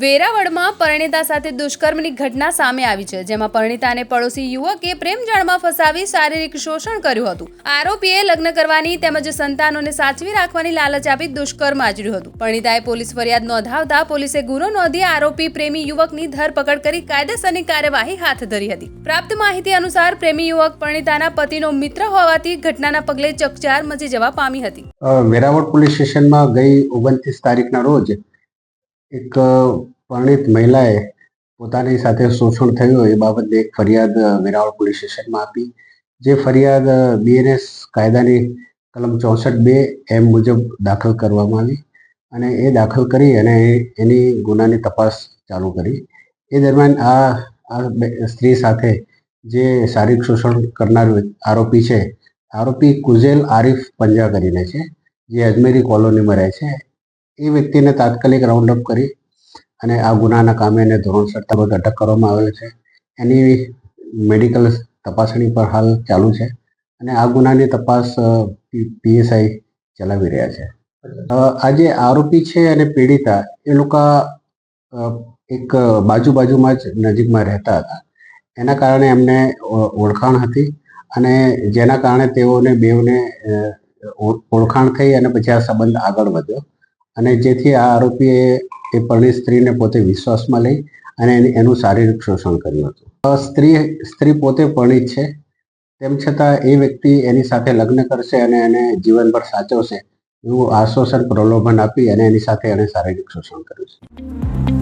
વેરાવળમાં પરણિતા સાથે દુષ્કર્મની ઘટના સામે આવી છે, જેમાં પરિણીતાને પડોશી યુવકે પ્રેમ જાળમાં ફસાવી શારીરિક શોષણ કર્યું હતું. આરોપીએ લગ્ન કરવાની તેમજ સંતાનોને સાચવી રાખવાની લાલચ આપી દુષ્કર્મ આચર્યું હતું. પરણિતાએ પોલીસ ફરિયાદ નોંધાવતા પોલીસે ગુનો નોંધી આરોપી પ્રેમી યુવકની ધરપકડ કરી કાયદેસરની કાર્યવાહી હાથ ધરી હતી. પ્રાપ્ત માહિતી અનુસાર પ્રેમી યુવક પરણિતાના પતિનો મિત્ર હોવાથી ઘટનાના પગલે ચકચાર મચી જવા પામી હતી. વેરાવળ પોલીસ સ્ટેશનમાં ગઈ ઓગણત્રીસ તારીખના રોજ એક પરણિત મહિલાએ પોતાની સાથે શોષણ થયું. એ બાબતે એક ફરિયાદ વેરાવળ પોલીસ સ્ટેશનમાં આપી. જે ફરિયાદ બીએનએસ કાયદાની કલમ ચોસઠ બે એમ મુજબ દાખલ કરવામાં આવી અને એ દાખલ કરી અને એની ગુનાની તપાસ ચાલુ કરી. એ દરમિયાન આ આ સ્ત્રી સાથે જે શારીરિક શોષણ કરનાર આરોપી છે, આરોપી કુઝેલ આરિફ પંજા કરીને છે, જે અજમેરી કોલોનીમાં રહે છે. એ વ્યક્તિને તાત્કાલિક રાઉન્ડ કરી અને આ ગુનાના કામે એને ધોરણસર તબક અટક કરવામાં આવેલ છે. એની મેડિકલ તપાસણી પર હાલ ચાલુ છે અને આ ગુનાની તપાસ પીએસઆઈ ચલાવી રહ્યા છે. આ જે આરોપી છે અને પીડિતા એ લોકો એક બાજુ બાજુમાં જ નજીકમાં રહેતા હતા. એના કારણે એમને ઓળખાણ હતી અને જેના કારણે તેઓને બેઉને ઓળખાણ થઈ અને પછી આ સંબંધ આગળ વધ્યો. અને જેથી આ આરોપીએ એ પરણિત સ્ત્રીને પોતે વિશ્વાસમાં લઈ અને એની- એનું શારીરિક શોષણ કર્યું હતું. સ્ત્રી સ્ત્રી પોતે પરણિત છે. તેમ છતાં એ વ્યક્તિ એની સાથે લગ્ન કરશે અને એને જીવનભર સાચવશે એવું આશ્વાસન, પ્રલોભન આપી અને એની સાથે એણે શારીરિક શોષણ કર્યું છે.